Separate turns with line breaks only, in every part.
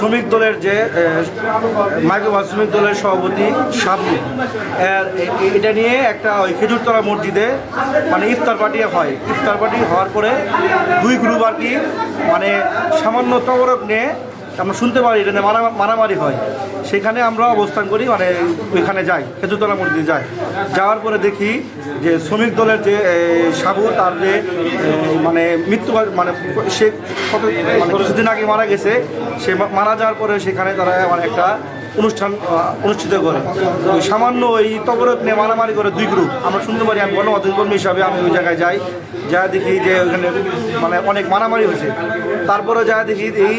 শ্রমিক দলের যে মাইক্রোবাস শ্রমিক দলের সভাপতি এ- এটা নিয়ে একটা ওই খেজুরতলা মসজিদে মানে ইফতার পার্টি হয়। ইফতার পার্টি হওয়ার পরে দুই গ্রুপ আর কি মানে সামান্য তবরক নিয়ে আমরা শুনতে পারি, এটা মারা- মারামারি হয়। সেখানে আমরা অবস্থান করি মানে ওইখানে যাই, খেজুরতলা মসজিদে যাই। যাওয়ার পরে দেখি যে শ্রমিক দলের যে সাবু, তার যে মানে মৃত্যু মানে সে কত মানে কিছুদিন আগে মারা গেছে, সে মারা যাওয়ার পরে সেখানে তারা মানে একটা অনুষ্ঠান অনুষ্ঠিত করে। সামান্য ওই তবরক নিয়ে মারামারি করে দুই গ্রুপ আমরা শুনতে পারি, আমি গণমাধ্যম কর্মী হিসাবে আমি ওই জায়গায় যাই যা দেখি যে ওইখানে মানে অনেক মারামারি হয়েছে। তারপরে যা দেখি এই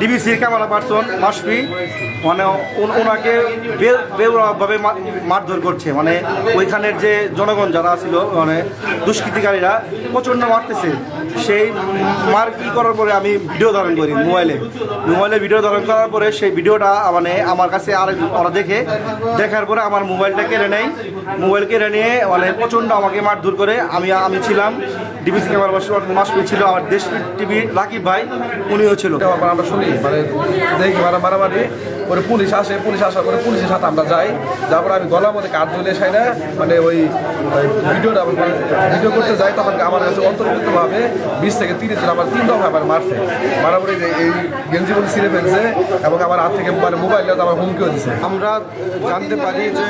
ডিবিসির ক্যামেরা পার্সন মাসফি মানে ওনাকে বে- বেপরোয়াভাবে মা- মারধর করছে। মানে ওইখানের যে জনগণ যারা ছিল মানে দুষ্কৃতিকারীরা প্রচণ্ড মারতেছে। সেই মার কি করার পরে আমি ভিডিও ধারণ করি মোবাইলে। মোবাইলে ভিডিও ধারণ করার পরে সেই ভিডিওটা মানে আমার কাছে আর ওরা দেখে, দেখার পরে আমার মোবাইলটা কেড়ে নেয়। মোবাইল কেড়ে নিয়ে মানে প্রচণ্ড আমাকে মারধর করে। আমি আমি ছিলাম ডিবিসি ক্যামেরা মাসপি ছিল আমার দেশ টিভি রাকিব ভাই উনিও ছিল।
আমরা শুনি মানে দেখি মারা মারামারি পরে পুলিশ আসে পুলিশ আসার পরে পুলিশের সাথে আমরা যাই। তারপরে আমি গলার মধ্যে কাঠ ঝুলে সাই না মানে ওই ভিডিওটা ভিডিও করতে যাই তখন আমার কাছে অন্তর্ভুক্তভাবে বিশ থেকে তিরিশ জন আমার তিন দফা আমার মারছে। মারামারি যে এই গেঞ্জি বলে ছিঁড়ে ফেলছে এবং আমার হাত থেকে মানে মোবাইলটা আমার হুমকিও দিছে।
আমরা জানতে পারি যে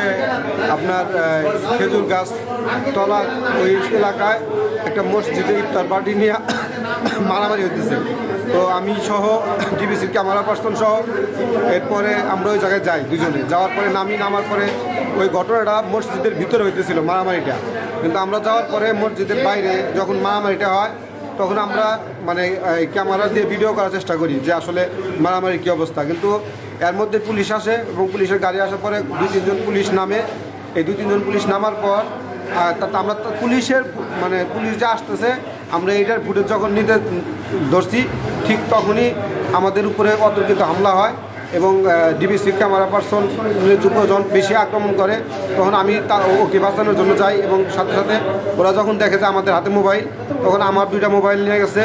আপনার খেজুর গাছ তলা ওই এলাকায় একটা মসজিদে ইফতার পার্টি নিয়ে মারামারি হইতেছে। তো আমি সহ ডিবিসির ক্যামেরা পার্সন সহ এরপরে আমরা ওই জায়গায় যাই দুজনে। যাওয়ার পরে নামি নামার পরে ওই ঘটনাটা মসজিদের ভিতরে হইতেছিল মারামারিটা। কিন্তু আমরা যাওয়ার পরে মসজিদের বাইরে যখন মারামারিটা হয়, তখন আমরা মানে ক্যামেরা দিয়ে ভিডিও করার চেষ্টা করি যে আসলে মারামারির কী অবস্থা। কিন্তু এর মধ্যে পুলিশ আসে এবং পুলিশের গাড়ি আসার পরে দুই তিনজন পুলিশ নামে। এই দুই তিনজন পুলিশ নামার পর আহ, তা তা আমরা পুলিশের মানে পুলিশ যা আসতেছে আমরা এইটার ফুটেজ যখন নিতে ধরছি ঠিক তখনই আমাদের উপরে অতর্কিত হামলা হয় এবং ডিবিসি ক্যামেরা পার্সন যখন বেশি আক্রমণ করে। তখন আমি তার ওকে বাঁচানোর জন্য যাই এবং সাথে সাথে ওরা যখন দেখে যে আমাদের হাতে মোবাইল তখন আমার দুইটা মোবাইল নিয়ে গেছে।